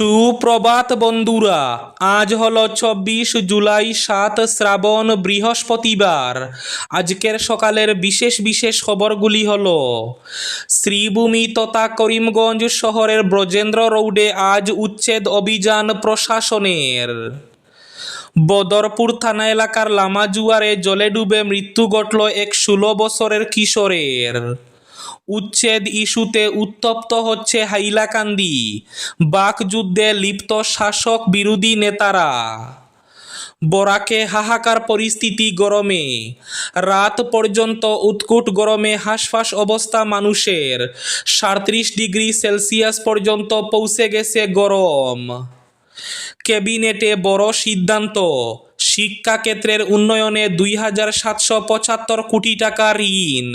সুপ্রভাত বন্ধুরা, আজ হল চব্বিশ জুলাই সাত শ্রাবণ বৃহস্পতিবার। আজকের সকালের বিশেষ বিশেষ খবরগুলি হল, শ্রীভূমি তথা করিমগঞ্জ শহরের ব্রজেন্দ্র রোডে আজ উচ্ছেদ অভিযান প্রশাসনের। বদরপুর থানা এলাকার লামাজুয়ারে জলে ডুবে মৃত্যু ঘটল এক ষোলো বছরের কিশোরের। উচ্ছেদ ইস্যুতে উত্তপ্ত হচ্ছে হাইলাকান্দি। বাকযুদ্ধে লিপ্ত শাসক বিরোধী নেতারা। বরাকে হাহাকার পরিস্থিতি গরমে। রাত পর্যন্ত উৎকুট গরমে হাঁসফাঁস অবস্থা মানুষের। সাঁত্রিশ ডিগ্রি সেলসিয়াস পর্যন্ত পৌঁছে গেছে গরম। ক্যাবিনেটে বড় সিদ্ধান্ত। শিক্ষাক্ষেত্রের উন্নয়নে দুই হাজার সাতশো পঁচাত্তর কোটি টাকা ঋণ।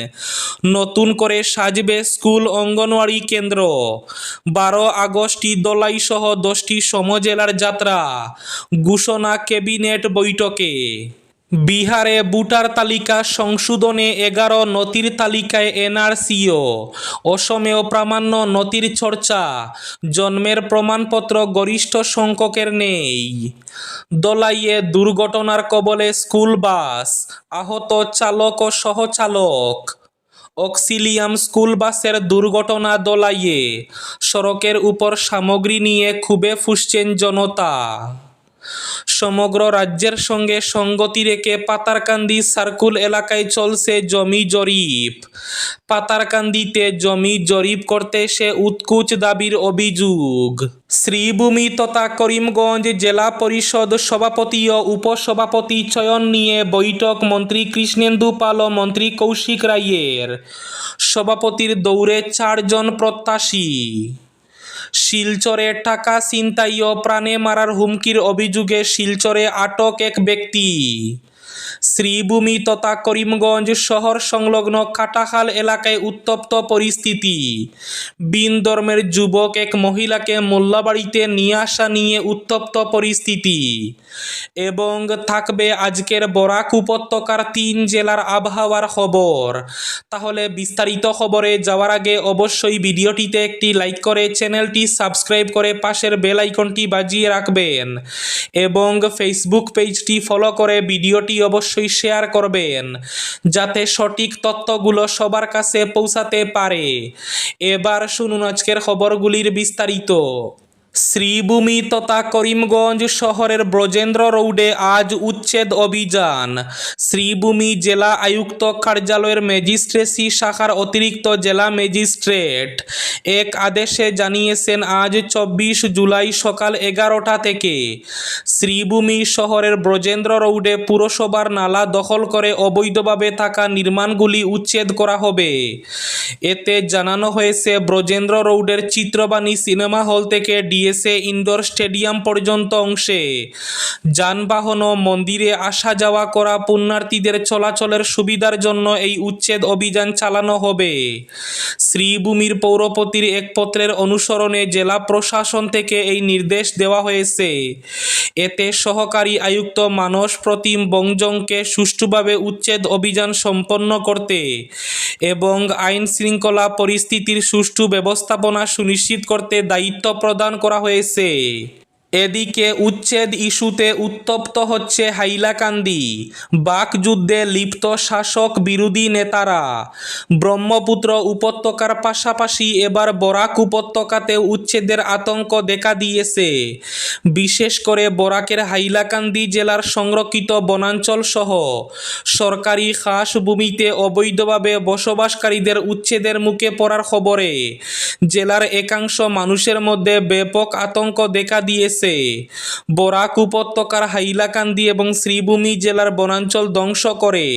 নতুন করে সাজবে স্কুল অঙ্গনওয়াড়ি কেন্দ্র। বারো আগস্টই দলাই সহ দশটি সমজেলার যাত্রা। ঘোষণা ক্যাবিনেট বৈঠকে। বিহারে ভোটার তালিকা সংশোধনে এগারো নথির তালিকায় এনআরসিও, অসমেও প্রামাণ্য নথির চর্চা, জন্মের প্রমাণপত্র গরিষ্ঠ সংখ্যকের নেই। দলাইয়ে দুর্ঘটনার কবলে স্কুল বাস, আহত চালক ও সহচালক, অক্সিলিয়াম স্কুল বাসের দুর্ঘটনা দলাইয়ে, সড়কের উপর সামগ্রী নিয়ে খুবে ফুসছেন জনতা। সমগ্র রাজ্যের সঙ্গে সঙ্গতি রেখে পাতারকান্দি সার্কুল এলাকায় চলছে জমি জরিপ। পাতারকান্দিতে জমি জরিপ করতে সে উৎকুচ দাবির অভিযোগ। শ্রীভূমি তথা করিমগঞ্জ জেলা পরিষদ সভাপতি ও উপসভাপতি চয়ন নিয়ে বৈঠক মন্ত্রী কৃষ্ণেন্দু পাল ও মন্ত্রী কৌশিক রায়ের। সভাপতির দৌড়ে চারজন প্রত্যাশী। শিলচরে টাকা ছিনতাই ও প্রাণে মারার হুমকির অভিযোগে শিলচরে আটক এক ব্যক্তি। শ্রীভূমি তথা করিমগঞ্জ শহর সংলগ্ন কাটাখাল এলাকায় উত্তপ্ত পরিস্থিতি। বিন ধর্মের যুবক এক মহিলাকে মোল্লাবাড়িতে নিয়ে আসা নিয়ে উত্তপ্ত পরিস্থিতি। এবং থাকবে আজকের বরাক উপত্যকার তিন জেলার আবহাওয়ার খবর। তাহলে বিস্তারিত খবরে যাওয়ার আগে অবশ্যই ভিডিওটিতে একটি লাইক করে চ্যানেলটি সাবস্ক্রাইব করে পাশের বেল আইকনটি বাজিয়ে রাখবেন। এবং ফেসবুক পেজটি ফলো করে ভিডিওটি অবশ্যই শেয়ার করবেন, যাতে সঠিক তথ্যগুলো সবার কাছে পৌঁছাতে পারে। এবার শুনুন আজকের খবরগুলির বিস্তারিত। শ্রীভূমি তথা করিমগঞ্জ শহরের ব্রজেন্দ্র রোডে আজ উচ্ছেদ অভিযান। শ্রীভূমি জেলা আয়ুক্ত কার্যালয়ের ম্যাজিস্ট্রেসি শাখার অতিরিক্ত জেলা ম্যাজিস্ট্রেট। এক আদেশে জানিয়েছেন, আজ চব্বিশ জুলাই সকাল এগারোটা থেকে শ্রীভূমি শহরের ব্রজেন্দ্র রোডে পুরসভার নালা দখল করে অবৈধভাবে থাকা নির্মাণগুলি উচ্ছেদ করা হবে। এতে জানানো হয়েছে, ব্রজেন্দ্র রোডের চিত্রবাণী সিনেমা হল থেকে ডিএসএ ইনডোর স্টেডিয়াম পর্যন্ত অংশে। যানবাহন ও মন্দিরে আসা যাওয়া করা পুণ্যার্থীদের চলাচলের সুবিধার জন্য এই উচ্ছেদ অভিযান চালানো হবে। শ্রীভূমির পৌরপতির এক পত্রের অনুসরণে জেলা প্রশাসন থেকে এই নির্দেশ দেওয়া হয়েছে। এতে সহকারী আয়ুক্ত মানস প্রতিম বংজংকে সুষ্ঠুভাবে উচ্ছেদ অভিযান সম্পন্ন করতে এবং আইন শৃঙ্খলা পরিস্থিতির সুষ্ঠু ব্যবস্থাপনা সুনিশ্চিত করতে দায়িত্ব প্রদান করা হয়েছে। এদিকে উচ্ছেদ ইস্যুতে উত্তপ্ত হচ্ছে হাইলাকান্দি। বাকযুদ্ধে লিপ্ত শাসক বিরোধী নেতারা। ব্রহ্মপুত্র উপত্যকার পাশাপাশি এবার বরাক উপত্যকাতেও উচ্ছেদের আতঙ্ক দেখা দিয়েছে। বিশেষ করে বরাকের হাইলাকান্দি জেলার সংরক্ষিত বনাঞ্চল সহ সরকারি খাস ভূমিতে অবৈধভাবে বসবাসকারীদের উচ্ছেদের মুখে পড়ার খবরে। জেলার একাংশ মানুষের মধ্যে ব্যাপক আতঙ্ক দেখা দিয়েছে। বরাক উপত্যকার হাইলাকান্দি এবং শ্রীভূমি জেলার বনাঞ্চল ধ্বংস করে।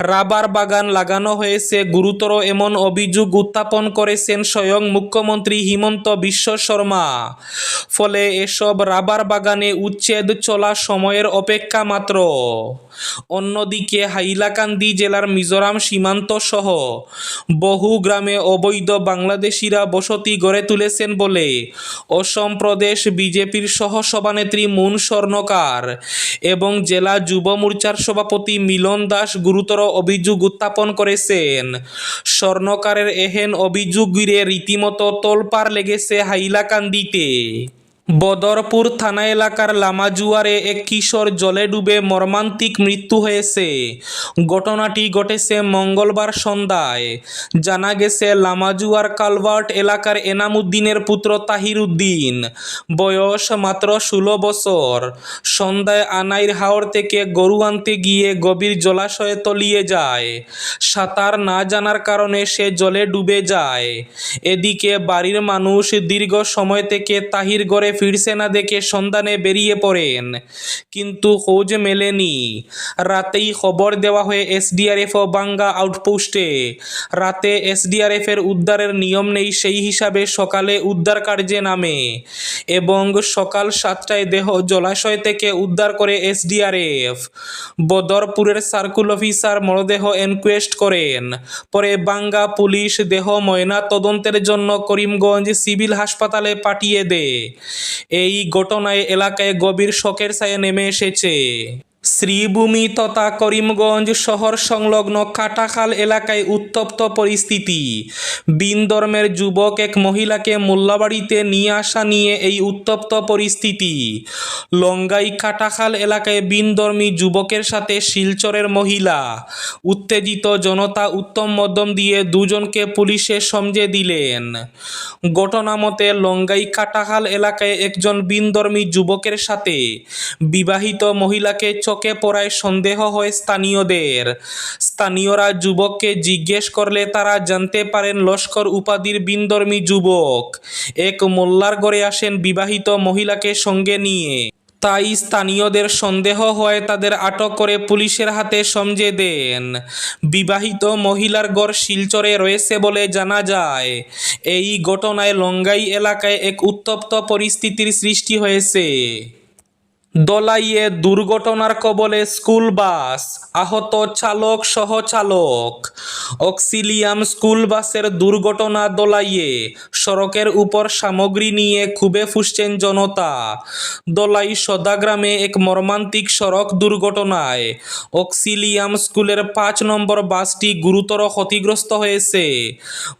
রাবার বাগান লাগানো হয়েছে, গুরুতর এমন অভিযোগ উত্থাপন করেছেন স্বয়ং মুখ্যমন্ত্রী হিমন্ত বিশ্ব শর্মা। ফলে এসব রাবার বাগানে উচ্ছেদ চলা সময়ের অপেক্ষা মাত্র। অন্যদিকে হাইলাকান্দি জেলার মিজোরাম সীমান্ত সহ বহু গ্রামে অবৈধ বাংলাদেশিরা বসতি গড়ে তুলেছেন বলে অসম প্রদেশ বিজেপির সহ সভানেত্রী মুন স্বর্ণকার এবং জেলা যুব মোর্চার সভাপতি মিলন দাস গুরুতর অভিযোগ উত্থাপন করেছেন। স্বর্ণকারের এহেন অভিযোগ ঘিরে রীতিমতো তোলপাড় লেগেছে হাইলাকান্দিতে। বদরপুর থানা এলাকার লামাজুয়ারে এক কিশোর জলে ডুবে মর্মান্তিক মৃত্যু হয়েছে। ঘটনাটি ঘটেছে মঙ্গলবার সন্ধ্যায়। জানা গেছে, লামাজুয়ার কালভার্ট এলাকার এনামুদ্দিনের পুত্র তাহির উদ্দিন বয়স মাত্র ষোলো বছর। সন্ধ্যায় আনাইর হাওর থেকে গরু আনতে গিয়ে গভীর জলাশয়ে তলিয়ে যায়। সাঁতার না জানার কারণে সে জলে ডুবে যায়। এদিকে বাড়ির মানুষ দীর্ঘ সময় থেকে তাহির ঘরে ফিরছে না দেখে সন্ধানে বেরিয়ে পড়েন। কিন্তু খোঁজ মেলেনি। রাতেই খবর দেওয়া হয়ে এসডিআরএফ ও বাঙ্গা আউটপোস্টে। রাতে এসডিআরএফ এর উদ্ধারের নিয়ম নেই সেই হিসাবে সকালে উদ্ধার কার্যে নামে এবং সকাল সাতটায় দেহ জলাশয় থেকে উদ্ধার করে এসডিআরএফ। বদরপুরের সার্কুল অফিসার মরদেহ এনকোয়েস্ট করেন। পরে বাঙ্গা পুলিশ দেহ ময়না তদন্তের জন্য করিমগঞ্জ সিভিল হাসপাতালে পাঠিয়ে দেয়। এই ঘটনায় এলাকায় গভীর শোকের ছায়া নেমে এসেছে। শ্রীভূমি তথা করিমগঞ্জ শহর সংলগ্ন কাটাখাল এলাকায় উত্তপ্ত পরিস্থিতি। বিন ধর্মের যুবক এক মহিলাকে মোল্লাবাড়িতে নিয়ে আসা নিয়ে এই উত্তপ্ত পরিস্থিতি। লঙ্গাই কাটাখাল এলাকায় বিনধর্মী যুবকের সাথে শিলচরের মহিলা। উত্তেজিত জনতা উত্তম মধ্যম দিয়ে দুজনকে পুলিশে সমঝে দিলেন। ঘটনা মতে লঙ্গাই কাটাখাল এলাকায় একজন বিনধর্মী যুবকের সাথে বিবাহিত মহিলাকে চোখে পড়ায় সন্দেহ হয় স্থানীয়দের। স্থানীয়রা যুবককে জিজ্ঞেস করলে তারা জানতে পারেন লস্কর উপাধির বিনধর্মী যুবক। এক মোল্লার গড়ে আসেন বিবাহিত মহিলাকে সঙ্গে নিয়ে। তাই স্থানীয়দের সন্দেহ হয় তাদের আটক করে পুলিশের হাতে সমঝে দেন। বিবাহিত মহিলার গড় শিলচরে রয়েছে বলে জানা যায়। এই ঘটনায় লঙ্গাই এলাকায় এক উত্তপ্ত পরিস্থিতির সৃষ্টি হয়েছে। দলাইয়ে দুর্ঘটনার কবলে স্কুল বাস, আহত চালক সহ চালক। অক্সিলিয়াম স্কুল বাসের দুর্ঘটনা দলাইয়ে সড়কের উপর সামগ্রী নিয়ে খুবে ফুসছেন জনতা। দলাই সদাগ্রামে এক মর্মান্তিক সড়ক দুর্ঘটনায় অক্সিলিয়াম স্কুলের পাঁচ নম্বর বাসটি গুরুতর ক্ষতিগ্রস্ত হয়েছে।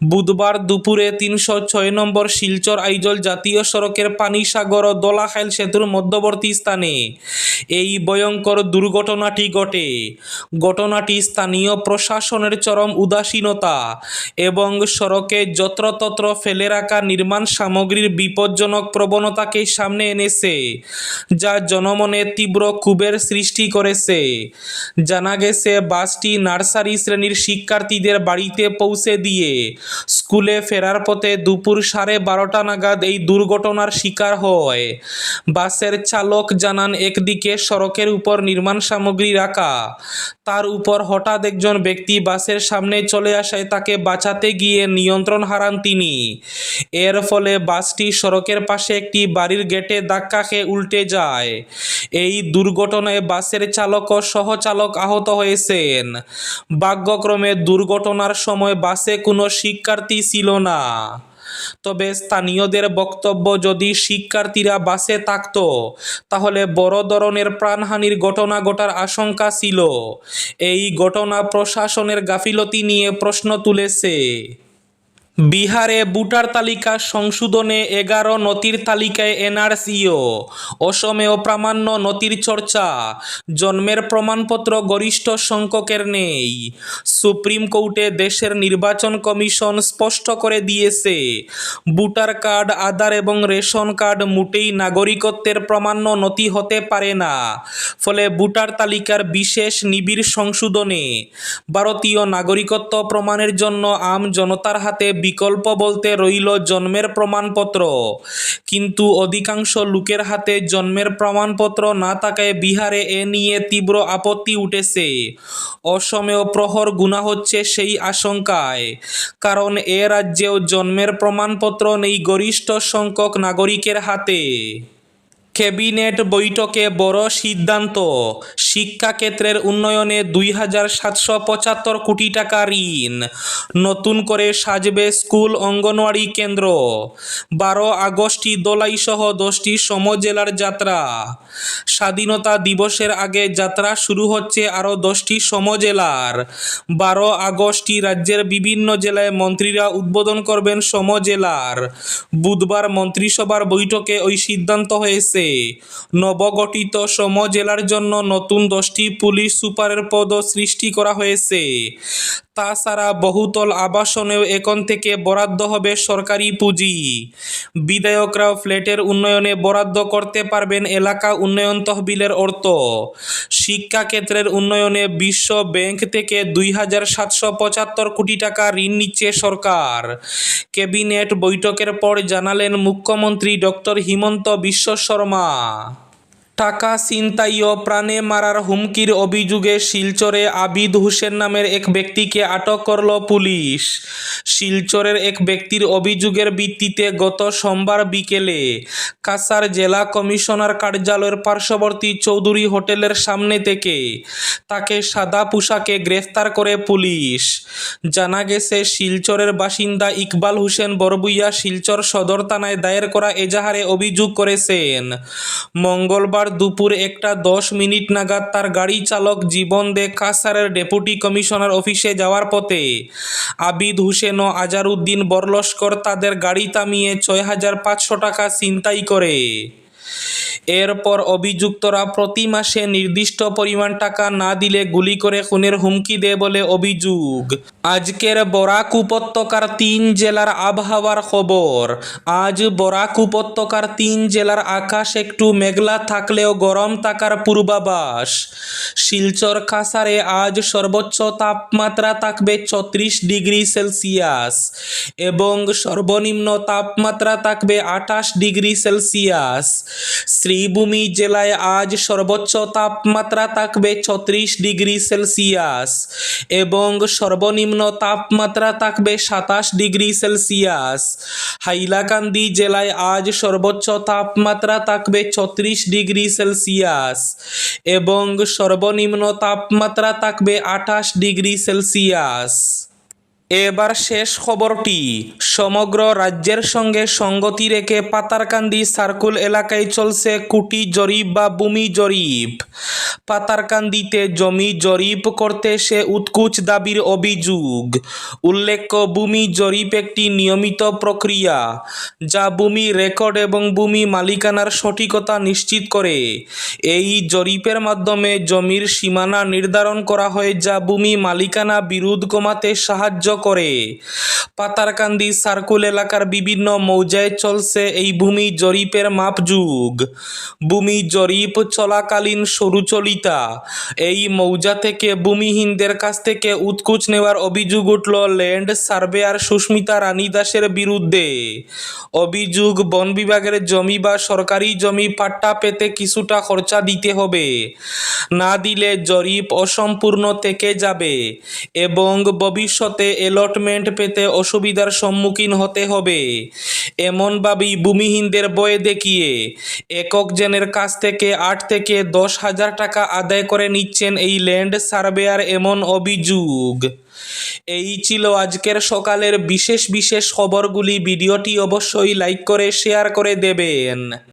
বুধবার দুপুরে তিনশো ছয় নম্বর শিলচর আইজল জাতীয় সড়কের পানিসাগর ও দলাখাইল সেতুর মধ্যবর্তী স্থানে এই ভয়ঙ্কর দুর্ঘটনাটি ঘটে। ঘটনাটি স্থানীয় প্রশাসনের চরম উদাসীনতা এবং সড়কে যত্রতত্র ফেলে রাখা নির্মাণ সামগ্রীর বিপজ্জনক প্রবণতাকে সামনে এনেছে, যা জনমনে তীব্র ক্ষোভের সৃষ্টি করেছে। জানা গেছে, বাসটি নার্সারি শ্রেণির শিক্ষার্থীদের বাড়িতে পৌঁছে দিয়ে স্কুলে ফেরার পথে দুপুর সাড়ে বারোটা নাগাদ এই দুর্ঘটনার শিকার হয়। বাসের চালক জানান, একদিকে সড়কের উপর নির্মাণ সামগ্রী রাখা, তার উপর হঠাৎ একজন ব্যক্তি বাসের সামনে চলে আসায় তাকে বাঁচাতে গিয়ে নিয়ন্ত্রণ হারান তিনি। এর ফলে বাসটি সড়কের পাশে একটি বাড়ির গেটে ধাক্কা খেয়ে উল্টে যায়। এই দুর্ঘটনায় বাসের চালক ও সহচালক আহত হয়েছেন। ভাগ্যক্রমে দুর্ঘটনার সময় বাসে কোনো শিক্ষার্থী ছিল না। তবে স্থানীয়দের বক্তব্য যদি শিক্ষার্থীরা বাসে থাকত, তাহলে বড় ধরনের প্রাণহানির ঘটনা ঘটার আশঙ্কা ছিল। এই ঘটনা প্রশাসনের গাফিলতি নিয়ে প্রশ্ন তুলেছে। বিহারে ভোটার তালিকা সংশোধনে এগারো নথির তালিকায় এনআরসিও, অসমেও প্রামাণ্য নথির চর্চা, জন্মের প্রমাণপত্র গরিষ্ঠ সংখ্যকের নেই। সুপ্রিম কোর্টে দেশের নির্বাচন কমিশন স্পষ্ট করে দিয়েছে, ভোটার কার্ড, আধার এবং রেশন কার্ড মোটেই নাগরিকত্বের প্রামাণ্য নথি হতে পারে না। ফলে ভোটার তালিকার বিশেষ নিবিড় সংশোধনে ভারতীয় নাগরিকত্ব প্রমাণের জন্য আম জনতার হাতে বিকল্প বলতে রইল জন্মের প্রমাণপত্র। কিন্তু অধিকাংশ লোকের হাতে জন্মের প্রমাণপত্র না থাকায় বিহারে এ নিয়ে তীব্র আপত্তি উঠেছে। অসমেও প্রহর গুণা হচ্ছে সেই আশঙ্কায়। কারণ এ রাজ্যেও জন্মের প্রমাণপত্র নেই গরিষ্ঠ সংখ্যক নাগরিকের হাতে। ক্যাবিনেট বৈঠকে বড় সিদ্ধান্ত। শিক্ষাক্ষেত্রের উন্নয়নে দুই হাজার সাতশো পঁচাত্তর কোটি টাকা ঋণ। নতুন করে সাজবে স্কুল অঙ্গনওয়াড়ি কেন্দ্র। বারো আগস্টই দোলাইসহ দশটি সমজেলার যাত্রা। স্বাধীনতা দিবসের আগে যাত্রা শুরু হচ্ছে আরও দশটি সমজেলার। বারো আগস্টই রাজ্যের বিভিন্ন জেলায় মন্ত্রীরা উদ্বোধন করবেন সমজেলার। বুধবার মন্ত্রিসভার বৈঠকে ওই সিদ্ধান্ত হয়েছে। নবগঠিত সমজেলার জন্য নতুন দশটি পুলিশ সুপারের পদ সৃষ্টি করা হয়েছে। তাছাড়া বহুতল আবাসনেও এখন থেকে বরাদ্দ হবে সরকারি পুঁজি। বিধায়করাও ফ্ল্যাটের উন্নয়নে বরাদ্দ করতে পারবেন এলাকা উন্নয়ন তহবিলের অর্থ। শিক্ষাক্ষেত্রের উন্নয়নে বিশ্ব ব্যাংক থেকে দুই হাজার সাতশো পঁচাত্তর কোটি টাকা ঋণ নিচ্ছে সরকার। ক্যাবিনেট বৈঠকের পর জানালেন মুখ্যমন্ত্রী ডক্টর হিমন্ত বিশ্ব শর্মা। টাকা ছিনতাই ও প্রাণে মারার হুমকির অভিযোগে শিলচরে আবিদ হোসেন নামের এক ব্যক্তিকে আটক করল পুলিশ। শিলচরের এক ব্যক্তির অভিযোগের ভিত্তিতে গত সোমবার বিকেলে কাসার জেলা কমিশনার কার্যালয়ের পার্শ্ববর্তী চৌধুরী হোটেলের সামনে থেকে তাকে সাদা পোশাকে গ্রেফতার করে পুলিশ। জানা গেছে, শিলচরের বাসিন্দা ইকবাল হোসেন বরবুইয়া শিলচর সদর থানায় দায়ের করা এজাহারে অভিযোগ করেছেন। মঙ্গলবার দুপুর একটা দশ মিনিট নাগাদ তার গাড়ি চালক জীবন দে কাসারের ডেপুটি কমিশনার অফিসে যাওয়ার পথে। আবিদ হুসেন ও আজারউদ্দিন বরলস্কর তাদের গাড়ি থামিয়ে ছয় হাজার পাঁচশো টাকা ছিনতাই করে। এরপর অভিযুক্তরা প্রতি মাসে নির্দিষ্ট পরিমাণ টাকা না দিলে গুলি করে খুনের হুমকি দেয় বলে অভিযোগ। আজকের বরাক উপত্যকার তিন জেলার আবহাওয়ার খবর। আজ বরাক উপত্যকার তিন জেলার আকাশ একটু মেঘলা থাকলেও গরম থাকার পূর্বাভাস। শিলচর কাসারে আজ সর্বোচ্চ তাপমাত্রা থাকবে ছত্রিশ ডিগ্রি সেলসিয়াস এবং সর্বনিম্ন তাপমাত্রা থাকবে আঠাশ ডিগ্রি সেলসিয়াস। শ্রীভূমি জেলায় আজ সর্বোচ্চ তাপমাত্রা থাকবে ছত্রিশ ডিগ্রি সেলসিয়াস এবং সর্বনিম্ন তাপমাত্রা থাকবে সাতাশ ডিগ্রি সেলসিয়াস। হাইলাকান্দি জেলায় আজ সর্বোচ্চ তাপমাত্রা থাকবে ছত্রিশ ডিগ্রি সেলসিয়াস এবং সর্বনিম্ন তাপমাত্রা থাকবে আঠাশ ডিগ্রি সেলসিয়াস। এবার শেষ খবরটি। সমগ্র রাজ্যের সঙ্গে সঙ্গতি রেখে পাতারকান্দি সার্কুল এলাকায় চলছে কুটি জরিপ বা ভূমি জরিপ। পাতারকান্দিতে জমি জরিপ করতে সে উৎকুচ দাবির অভিযোগ। উল্লেখ্য, ভূমি জরিপ একটি নিয়মিত প্রক্রিয়া, যা ভূমি রেকর্ড এবং ভূমি মালিকানার সঠিকতা নিশ্চিত করে। এই জরিপের মাধ্যমে জমির সীমানা নির্ধারণ করা হয়, যা ভূমি মালিকানা বিরোধ কমাতে সাহায্য করে। পাতারকান্দি সার্কুল এলাকার বিভিন্ন মৌজায় চলছে এই ভূমি জরিপের মাপযুগ। ভূমি জরিপ চলাকালীন সরুচলিতা এই মৌজা থেকে ভূমিহীনদের কাছ থেকে উৎকুচ নেওয়ার অভিযোগ উঠল ল্যান্ড সার্ভেয়ার সুস্মিতা রানী দাসের বিরুদ্ধে। অভিযোগ, বন বিভাগের জমি বা সরকারি জমি পাট্টা পেতে কিছুটা খরচা দিতে হবে। না দিলে জরিপ অসম্পূর্ণ থেকে যাবে এবং ভবিষ্যতে অ্যালটমেন্ট পেতে অসুবিধার সম্মুখীন হতে হবে। এমনভাবেই ভূমিহীনদের বয়ে দেখিয়ে, একক জনের কাছ থেকে আট থেকে দশ হাজার টাকা আদায় করে নিচ্ছেন এই ল্যান্ড সার্ভেয়ার এমন অভিযোগ। এই ছিল আজকের সকালের বিশেষ বিশেষ খবরগুলি। ভিডিওটি অবশ্যই লাইক করে, শেয়ার করে দেবেন।